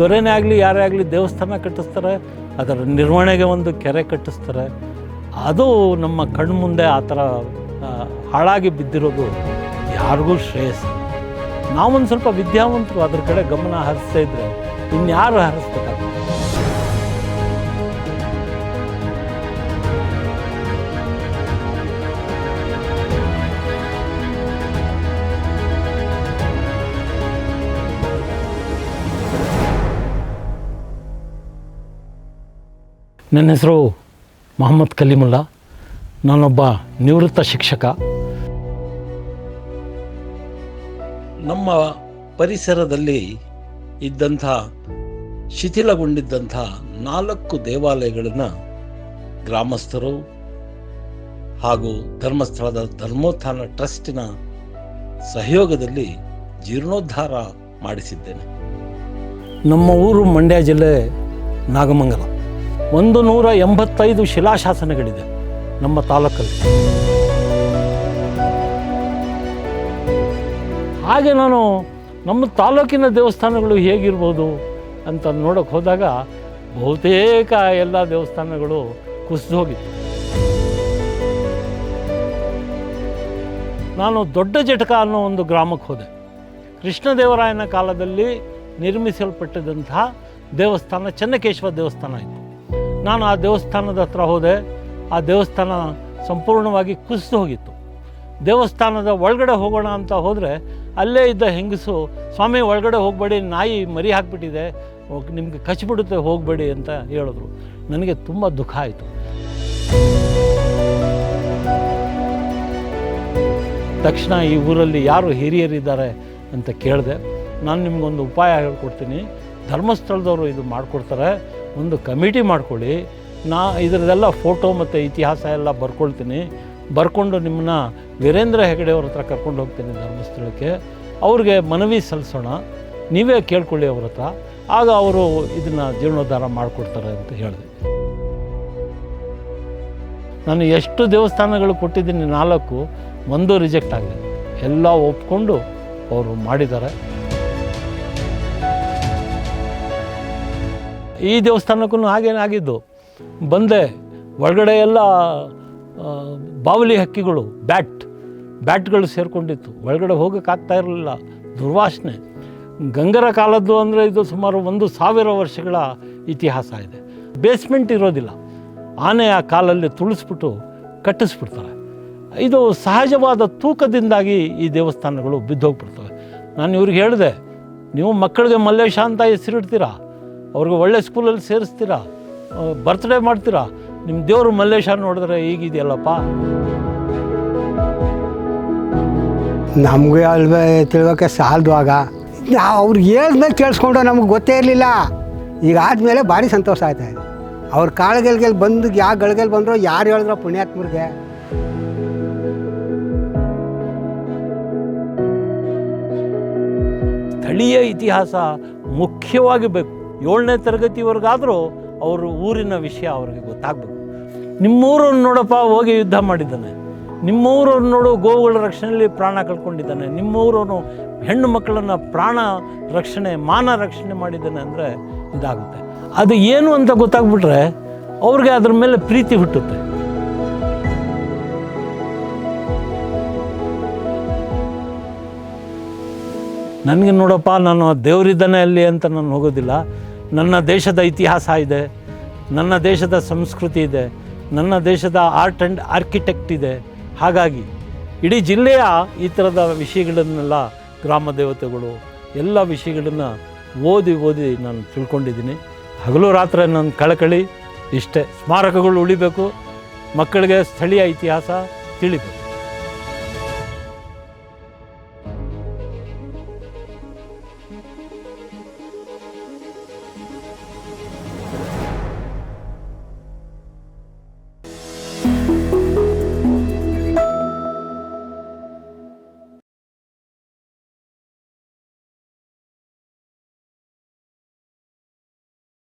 ದೊರೆನೇ ಆಗಲಿ, ಯಾರೇ ಆಗಲಿ ದೇವಸ್ಥಾನ ಕಟ್ಟಿಸ್ತಾರೆ, ಅದರ ನಿರ್ವಹಣೆಗೆ ಒಂದು ಕೆರೆ ಕಟ್ಟಿಸ್ತಾರೆ. ಅದು ನಮ್ಮ ಕಣ್ಮುಂದೆ ಆ ಥರ ಹಾಳಾಗಿ ಬಿದ್ದಿರೋದು ಯಾರಿಗೂ ಶ್ರೇಯಸ್ಸು ನಾವೊಂದು ಸ್ವಲ್ಪ ವಿದ್ಯಾವಂತರು ಅದ್ರ ಕಡೆ ಗಮನ ಹರಿಸ್ತಾ ಇದ್ದರೆ ಇನ್ಯಾರು ಹರಿಸ್ಬೇಕಾಗ್ತದೆ ನನ್ನ ಹೆಸರು ಮೊಹಮ್ಮದ್ ಕಲೀಮುಲ್ಲಾ. ನಾನೊಬ್ಬ ನಿವೃತ್ತ ಶಿಕ್ಷಕ. ನಮ್ಮ ಪರಿಸರದಲ್ಲಿ ಇದ್ದಂಥ ಶಿಥಿಲಗೊಂಡಿದ್ದಂಥ ನಾಲ್ಕು ದೇವಾಲಯಗಳನ್ನು ಗ್ರಾಮಸ್ಥರು ಹಾಗೂ ಧರ್ಮಸ್ಥಳದ ಧರ್ಮೋತ್ಥಾನ ಟ್ರಸ್ಟಿನ ಸಹಯೋಗದಲ್ಲಿ ಜೀರ್ಣೋದ್ಧಾರ ಮಾಡಿಸಿದ್ದೇನೆ. ನಮ್ಮ ಊರು ಮಂಡ್ಯ ಜಿಲ್ಲೆ ನಾಗಮಂಗಲ. ಒಂದು ನೂರ ಎಂಬತ್ತೈದು ಶಿಲಾಶಾಸನಗಳಿದೆ ನಮ್ಮ ತಾಲೂಕಲ್ಲಿ. ಹಾಗೆ ನಾನು ನಮ್ಮ ತಾಲೂಕಿನ ದೇವಸ್ಥಾನಗಳು ಹೇಗಿರ್ಬೋದು ಅಂತ ನೋಡೋಕೆ ಹೋದಾಗ ಬಹುತೇಕ ಎಲ್ಲ ದೇವಸ್ಥಾನಗಳು ಕುಸಿದು ಹೋಗಿತ್ತು. ನಾನು ದೊಡ್ಡ ಜಟಕ ಅನ್ನೋ ಒಂದು ಗ್ರಾಮಕ್ಕೆ ಹೋದೆ. ಕೃಷ್ಣದೇವರಾಯನ ಕಾಲದಲ್ಲಿ ನಿರ್ಮಿಸಲ್ಪಟ್ಟದಂತಹ ದೇವಸ್ಥಾನ ಚೆನ್ನಕೇಶವ ದೇವಸ್ಥಾನ ಇತ್ತು. ನಾನು ಆ ದೇವಸ್ಥಾನದ ಹತ್ರ ಹೋದೆ. ಆ ದೇವಸ್ಥಾನ ಸಂಪೂರ್ಣವಾಗಿ ಕುಸಿದು ಹೋಗಿತ್ತು. ದೇವಸ್ಥಾನದ ಒಳಗಡೆ ಹೋಗೋಣ ಅಂತ ಹೋದರೆ ಅಲ್ಲೇ ಇದ್ದ ಹೆಂಗಸು, ಸ್ವಾಮಿ, ಒಳಗಡೆ ಹೋಗಬೇಡಿ, ನಾಯಿ ಮರಿ ಹಾಕಿಬಿಟ್ಟಿದೆ, ನಿಮಗೆ ಕಚ್ಚಿಬಿಡುತ್ತೆ ಹೋಗಬೇಡಿ ಅಂತ ಹೇಳಿದ್ರು. ನನಗೆ ತುಂಬ ದುಃಖ ಆಯಿತು. ತಕ್ಷಣ ಈ ಊರಲ್ಲಿ ಯಾರು ಹಿರಿಯರಿದ್ದಾರೆ ಅಂತ ಕೇಳಿದೆ. ನಾನು ನಿಮಗೊಂದು ಉಪಾಯ ಹೇಳ್ಕೊಡ್ತೀನಿ. ಧರ್ಮಸ್ಥಳದವರು ಇದು ಮಾಡಿಕೊಡ್ತಾರೆ. ಒಂದು ಕಮಿಟಿ ಮಾಡ್ಕೊಳ್ಳಿ. ನಾ ಇದರದೆಲ್ಲ ಫೋಟೋ ಮತ್ತು ಇತಿಹಾಸ ಎಲ್ಲ ಬರ್ಕೊಳ್ತೀನಿ. ಬರ್ಕೊಂಡು ನಿಮ್ಮನ್ನ ವೀರೇಂದ್ರ ಹೆಗಡೆ ಅವ್ರ ಹತ್ರ ಕರ್ಕೊಂಡು ಹೋಗ್ತೀನಿ ಧರ್ಮಸ್ಥಳಕ್ಕೆ. ಅವ್ರಿಗೆ ಮನವಿ ಸಲ್ಲಿಸೋಣ. ನೀವೇ ಕೇಳ್ಕೊಳ್ಳಿ ಅವ್ರ ಹತ್ರ. ಆಗ ಅವರು ಇದನ್ನು ಜೀರ್ಣೋದ್ಧಾರ ಮಾಡಿಕೊಡ್ತಾರೆ ಅಂತ ಹೇಳಿದೆ. ನಾನು ಎಷ್ಟು ದೇವಸ್ಥಾನಗಳು ಕೊಟ್ಟಿದ್ದೀನಿ ನಾಲ್ಕು, ಒಂದು ರಿಜೆಕ್ಟ್ ಆಗಿದೆ. ಎಲ್ಲ ಒಪ್ಕೊಂಡು ಅವರು ಮಾಡಿದ್ದಾರೆ. ಈ ದೇವಸ್ಥಾನಕ್ಕೂ ಹಾಗೇನೆ ಆಗಿದ್ದು? ಬಂದೆ, ಒಳಗಡೆ ಎಲ್ಲ ಬಾವಲಿ ಹಕ್ಕಿಗಳು, ಬ್ಯಾಟ್, ಬ್ಯಾಟ್ಗಳು ಸೇರಿಕೊಂಡಿತ್ತು. ಒಳಗಡೆ ಹೋಗೋಕ್ಕಾಗ್ತಾ ಇರಲಿಲ್ಲ. ದುರ್ವಾಸನೆ. ಗಂಗರ ಕಾಲದ್ದು ಅಂದರೆ ಇದು ಸುಮಾರು ಒಂದು ಸಾವಿರ ವರ್ಷಗಳ ಇತಿಹಾಸ ಇದೆ. ಬೇಸ್ಮೆಂಟ್ ಇರೋದಿಲ್ಲ. ಆನೆ ಆ ಕಾಲಲ್ಲಿ ತುಳಿಸ್ಬಿಟ್ಟು ಕಟ್ಟಿಸ್ಬಿಡ್ತಾರೆ. ಇದು ಸಹಜವಾದ ತೂಕದಿಂದಾಗಿ ಈ ದೇವಸ್ಥಾನಗಳು ಬಿದ್ದೋಗ್ಬಿಡ್ತವೆ. ನಾನು ಇವ್ರಿಗೆ ಹೇಳಿದೆ, ನೀವು ಮಕ್ಕಳಿಗೆ ಮಲ್ಲೇಶ ಅಂತ ಹೆಸರಿಡ್ತೀರಾ? ಅವ್ರಿಗೆ ಒಳ್ಳೆ ಸ್ಕೂಲಲ್ಲಿ ಸೇರಿಸ್ತೀರಾ? ಬರ್ತ್ಡೇ ಮಾಡ್ತೀರಾ? ನಿಮ್ಮ ದೇವರು ಮಲ್ಲೇಶ ನೋಡಿದ್ರೆ ಈಗಿದೆಯಲ್ಲಪ್ಪ ನಮಗೆ ಅಲ್ವೇ ತಿಳ್ಬೇಕೆ ಸಾಲದು ಆಗ. ನಾವು ಅವ್ರಿಗೆ ಹೇಳ್ದ್ಮೇಲೆ ಕೇಳಿಸ್ಕೊಂಡು ನಮ್ಗೆ ಗೊತ್ತೇ ಇರಲಿಲ್ಲ. ಈಗ ಆದಮೇಲೆ ಭಾರಿ ಸಂತೋಷ ಆಯ್ತಾ. ಇದೆ ಅವ್ರ ಕಾಳುಗಳಿಗೆ ಬಂದು ಯಾವ ಗಳಿಗೆಲ್ಲಿ ಬಂದ್ರೋ ಯಾರು ಹೇಳಿದ್ರು ಪುಣ್ಯಾತ್ಮರಿಗೆ. ಸ್ಥಳೀಯ ಇತಿಹಾಸ ಮುಖ್ಯವಾಗಿ ಬೇಕು ಏಳನೇ ತರಗತಿವರೆಗಾದರೂ ಅವರು ಊರಿನ ವಿಷಯ ಅವ್ರಿಗೆ ಗೊತ್ತಾಗಬೇಕು. ನಿಮ್ಮೂರನ್ನು ನೋಡಪ್ಪ, ಹೋಗಿ ಯುದ್ಧ ಮಾಡಿದ್ದಾನೆ. ನಿಮ್ಮೂರವ್ರು ನೋಡು, ಗೋವುಗಳ ರಕ್ಷಣೆಯಲ್ಲಿ ಪ್ರಾಣ ಕಳ್ಕೊಂಡಿದ್ದಾನೆ. ನಿಮ್ಮೂರವನು ಹೆಣ್ಣು ಮಕ್ಕಳನ್ನು ಪ್ರಾಣ ರಕ್ಷಣೆ, ಮಾನ ರಕ್ಷಣೆ ಮಾಡಿದ್ದಾನೆ ಅಂದರೆ ಇದಾಗುತ್ತೆ. ಅದು ಏನು ಅಂತ ಗೊತ್ತಾಗ್ಬಿಟ್ರೆ ಅವ್ರಿಗೆ ಅದ್ರ ಮೇಲೆ ಪ್ರೀತಿ ಹುಟ್ಟುತ್ತೆ. ನನಗೆ ನೋಡಪ್ಪ, ನಾನು ದೇವರಿದ್ದಾನೆ ಅಲ್ಲಿ ಅಂತ ನಾನು ಹೋಗೋದಿಲ್ಲ. ನನ್ನ ದೇಶದ ಇತಿಹಾಸ ಇದೆ, ನನ್ನ ದೇಶದ ಸಂಸ್ಕೃತಿ ಇದೆ, ನನ್ನ ದೇಶದ ಆರ್ಟ್ ಆ್ಯಂಡ್ ಆರ್ಕಿಟೆಕ್ಟ್ ಇದೆ. ಹಾಗಾಗಿ ಇಡೀ ಜಿಲ್ಲೆಯ ಈ ಥರದ ವಿಷಯಗಳನ್ನೆಲ್ಲ ಗ್ರಾಮ ದೇವತೆಗಳು ಎಲ್ಲ ವಿಷಯಗಳನ್ನು ಓದಿ ಓದಿ ನಾನು ತಿಳ್ಕೊಂಡಿದ್ದೀನಿ. ಹಗಲು ರಾತ್ರಿ ನನ್ನ ಕಳಕಳಿ, ಇಷ್ಟೇ ಸ್ಮಾರಕಗಳು ಉಳಿಬೇಕು, ಮಕ್ಕಳಿಗೆ ಸ್ಥಳೀಯ ಇತಿಹಾಸ ತಿಳಿಬೇಕು.